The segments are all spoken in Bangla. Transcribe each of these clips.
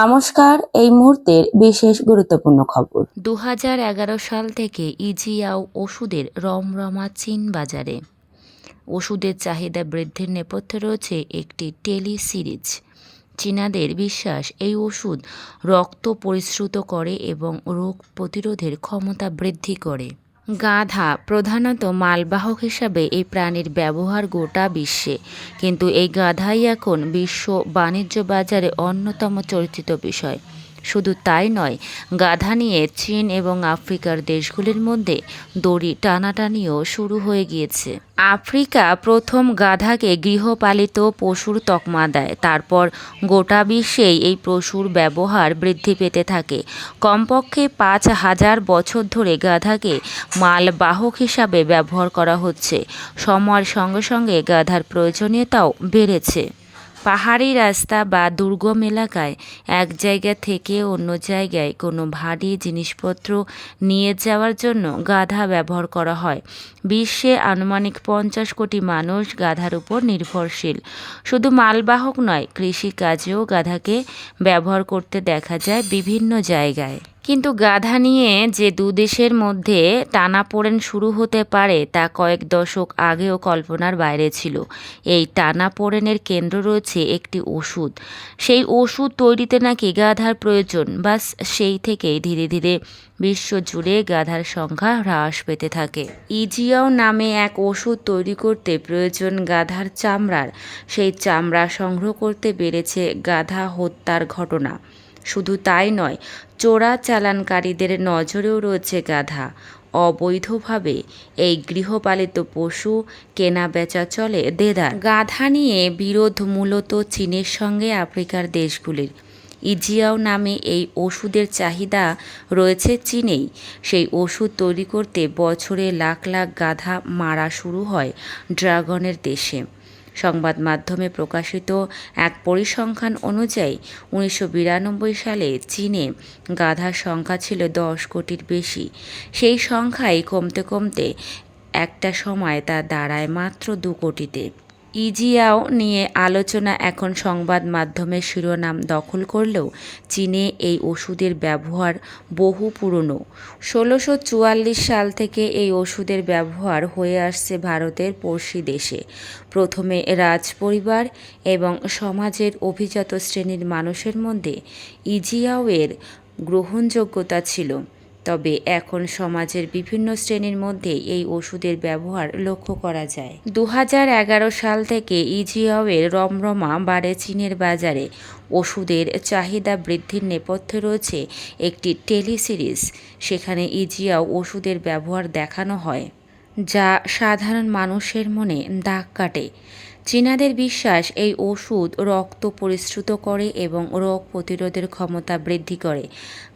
নমস্কার, এই মুহূর্তের বিশেষ গুরুত্বপূর্ণ খবর। দু হাজার এগারো সাল থেকে ইজিয়াও ওষুধের রমরমা চীন বাজারে। ওষুধের চাহিদা বৃদ্ধির নেপথ্যে রয়েছে একটি টেলি সিরিজ। চীনাদের বিশ্বাস, এই ওষুধ রক্ত পরিশ্রুত করে এবং রোগ প্রতিরোধের ক্ষমতা বৃদ্ধি করে। গাধা প্রধানত মালবাহক হিসাবে এই প্রাণীর ব্যবহার গোটা বিশ্বে। কিন্তু এই গাধাই এখন বিশ্ব বাণিজ্য বাজারে অন্যতম চর্চিত বিষয়। শুধু তাই নয়, গাধা নিয়ে চীন এবং আফ্রিকার দেশগুলির মধ্যে দড়ি টানাটানিও শুরু হয়ে গিয়েছে। আফ্রিকা প্রথম গাধাকে গৃহপালিত পশুর তকমা দেয়, তারপর গোটা বিশ্বেই এই পশুর ব্যবহার বৃদ্ধি পেতে থাকে। কমপক্ষে পাঁচ হাজার বছর ধরে গাধাকে মালবাহক হিসাবে ব্যবহার করা হচ্ছে। সময়ের সঙ্গে সঙ্গে গাধার প্রয়োজনীয়তাও বেড়েছে। পাহাড়ি রাস্তা বা দুর্গম এলাকায় এক জায়গা থেকে অন্য জায়গায় কোনো ভারী জিনিসপত্র নিয়ে যাওয়ার জন্য গাধা ব্যবহার করা হয়। বিশ্বে আনুমানিক পঞ্চাশ কোটি মানুষ গাধার উপর নির্ভরশীল। শুধু মালবাহক নয়, কৃষিকাজেও গাধাকে ব্যবহার করতে দেখা যায় বিভিন্ন জায়গায়। কিন্তু গাধা নিয়ে যে দু দেশের মধ্যে টানাপোড়েন শুরু হতে পারে, তা কয়েক দশক আগেও কল্পনার বাইরে ছিল। এই টানাপোড়েনের কেন্দ্র রয়েছে একটি ওষুধ। সেই ওষুধ তৈরিতে নাকি গাধার প্রয়োজন, বাস সেই থেকেই ধীরে ধীরে বিশ্বজুড়ে গাধার সংখ্যা হ্রাস পেতে থাকে। ইজিয়াও নামে এক ওষুধ তৈরি করতে প্রয়োজন গাধার চামড়ার। সেই চামড়া সংগ্রহ করতে বেড়েছে গাধা হত্যার ঘটনা। শুধু তাই নয়, চোরা চালানকারীদের নজরেও রয়েছে গাধা। অবৈধভাবে এই গৃহপালিত পশু কেনা বেচা চলে দেদার। গাধা নিয়ে বিরোধ মূলত চীনের সঙ্গে আফ্রিকার দেশগুলির। ইজিয়াও নামে এই ওষুধের চাহিদা রয়েছে চীনেই। সেই ওষুধ তৈরি করতে বছরে লাখ লাখ গাধা মারা শুরু হয় ড্রাগনের দেশে। সংবাদ মাধ্যমে প্রকাশিত এক পরিসংখ্যান অনুযায়ী, উনিশশো বিরানব্বই সালে চীনে গাধার সংখ্যা ছিল দশ কোটির বেশি। সেই সংখ্যাই কমতে কমতে একটা সময় তা দাঁড়ায় মাত্র দু কোটিতে। ইজিয়াও নিয়ে আলোচনা এখন সংবাদ মাধ্যমের শিরোনাম দখল করলেও চীনে এই ওষুধের ব্যবহার বহু পুরনো। ষোলোশো চুয়াল্লিশ সাল থেকে এই ওষুধের ব্যবহার হয়ে আসছে ভারতের পড়শি দেশে। প্রথমে রাজপরিবার এবং সমাজের অভিজাত শ্রেণির মানুষের মধ্যে ইজিয়াওয়ের গ্রহণযোগ্যতা ছিল। তবে এখন সমাজের বিভিন্ন শ্রেণির মধ্যে এই ওষুধের ব্যবহার লক্ষ্য করা যায়। দু হাজার এগারো সাল থেকে ইজিয়াওয়ের রমরমা বাড়ে চীনের বাজারে। ওষুধের চাহিদা বৃদ্ধির নেপথ্যে রয়েছে একটি টেলি সিরিজ সেখানে ইজিয়াও ওষুধের ব্যবহার দেখানো হয়, যা সাধারণ মানুষের মনে দাগ কাটে। চীনাদের বিশ্বাস এই ওষুধ রক্ত পরিশ্রুত করে এবং রোগ প্রতিরোধের ক্ষমতা বৃদ্ধি করে।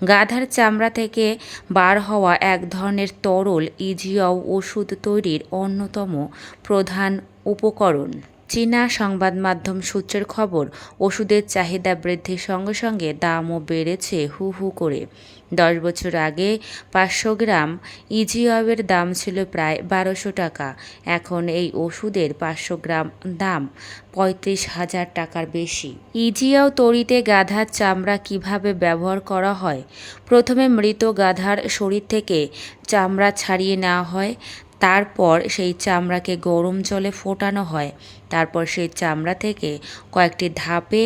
গাধার চামড়া থেকে বার হওয়া এক ধরনের তরল ইজিয়াও ওষুধ তৈরির অন্যতম প্রধান উপকরণ। চীনা সংবাদ মাধ্যম সূত্রের খবর, ওষুধের চাহিদা বৃদ্ধির সঙ্গে সঙ্গে দামও বেড়েছে হু হু করে। দশ বছর আগে পাঁচশো গ্রাম ইজিওয়ের দাম ছিল প্রায় বারোশো টাকা। এখন এই ওষুধের পাঁচশো গ্রাম দাম পঁয়ত্রিশ হাজার টাকার বেশি। ইজিয়াও তরিতে গাধার চামড়া কীভাবে ব্যবহার করা হয়? প্রথমে মৃত গাধার শরীর থেকে চামড়া ছাড়িয়ে নেওয়া হয়, তারপর সেই চামড়াকে গরম জলে ফোটানো হয়। তারপর সেই চামড়া থেকে কয়েকটি ধাপে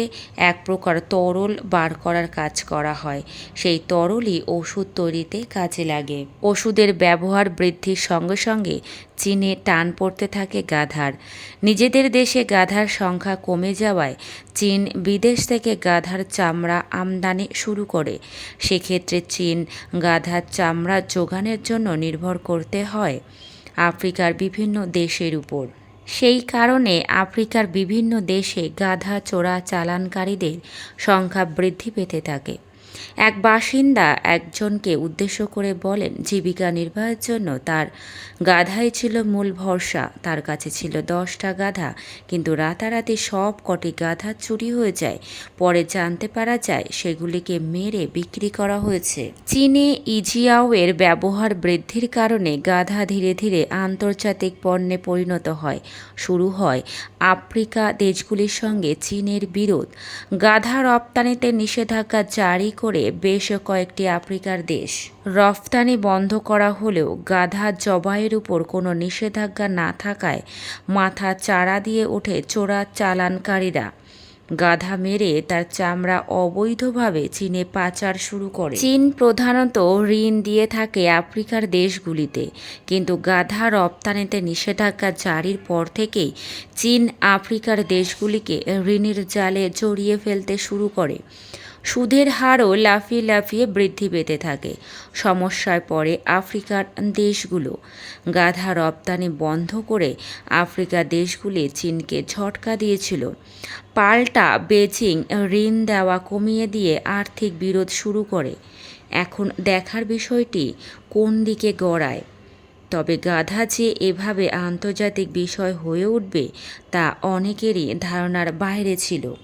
এক প্রকার তরল বার করার কাজ করা হয়। সেই তরলই ওষুধ তৈরিতে কাজে লাগে। ওষুধের ব্যবহার বৃদ্ধির সঙ্গে সঙ্গে চীনে টান পড়তে থাকে গাধার। নিজেদের দেশে গাধার সংখ্যা কমে যাওয়ায় চীন বিদেশ থেকে গাধার চামড়া আমদানি শুরু করে। সেক্ষেত্রে চীন গাধার চামড়া যোগানের জন্য নির্ভর করতে হয় আফ্রিকার বিভিন্ন দেশের উপর। সেই কারণে আফ্রিকার বিভিন্ন দেশে গাধা চোরা চালানকারীদের সংখ্যা বৃদ্ধি পেতে থাকে। এক বাসিন্দা একজনকে উদ্দেশ্য করে বলেন, জীবিকা নির্বাহের জন্য তার গাধাই ছিল মূল ভরসা। তার কাছে ছিল দশটা গাধা, কিন্তু রাতারাতি সব কটি গাধা চুরি হয়ে যায়। পরে জানতে পারা যায় সেগুলিকে মেরে বিক্রি করা হয়েছে। চীনে ইজিয়াওয়ের ব্যবহার বৃদ্ধির কারণে গাধা ধীরে ধীরে আন্তর্জাতিক পণ্যে পরিণত হয়। শুরু হয় আফ্রিকা দেশগুলির সঙ্গে চীনের বিরোধ। গাধা রপ্তানিতে নিষেধাজ্ঞা জারি করে বেশ কয়েকটি আফ্রিকার দেশ রফতানি বন্ধ করা হলেও গাধা জবাইয়ের উপর কোনো নিষেধাজ্ঞা না থাকায় মাথা চাড়া দিয়ে ওঠে চোরা চালানকারীরা। গাধা মেরে তার চামড়া অবৈধভাবে চীনে পাচার শুরু করে। চীন প্রধানত ঋণ দিয়ে থাকে আফ্রিকার দেশগুলিতে, কিন্তু গাধা রপ্তানিতে নিষেধাজ্ঞা জারির পর থেকেই চীন আফ্রিকার দেশগুলিকে ঋণের জালে জড়িয়ে ফেলতে শুরু করে। সুদের হারও লাফিয়ে লাফিয়ে বৃদ্ধি পেতে থাকে। সমস্যায় পড়ে আফ্রিকার দেশগুলো। গাধা রপ্তানি বন্ধ করে আফ্রিকা দেশগুলি চীনকে ঝটকা দিয়েছিল। পাল্টা বেজিং ঋণ দেওয়া কমিয়ে দিয়ে আর্থিক বিরোধ শুরু করে। এখন দেখার বিষয়টি কোন দিকে গড়ায়? তবে গাধা যে এভাবে আন্তর্জাতিক বিষয় হয়ে উঠবে তা অনেকেরই ধারণার বাইরে ছিল।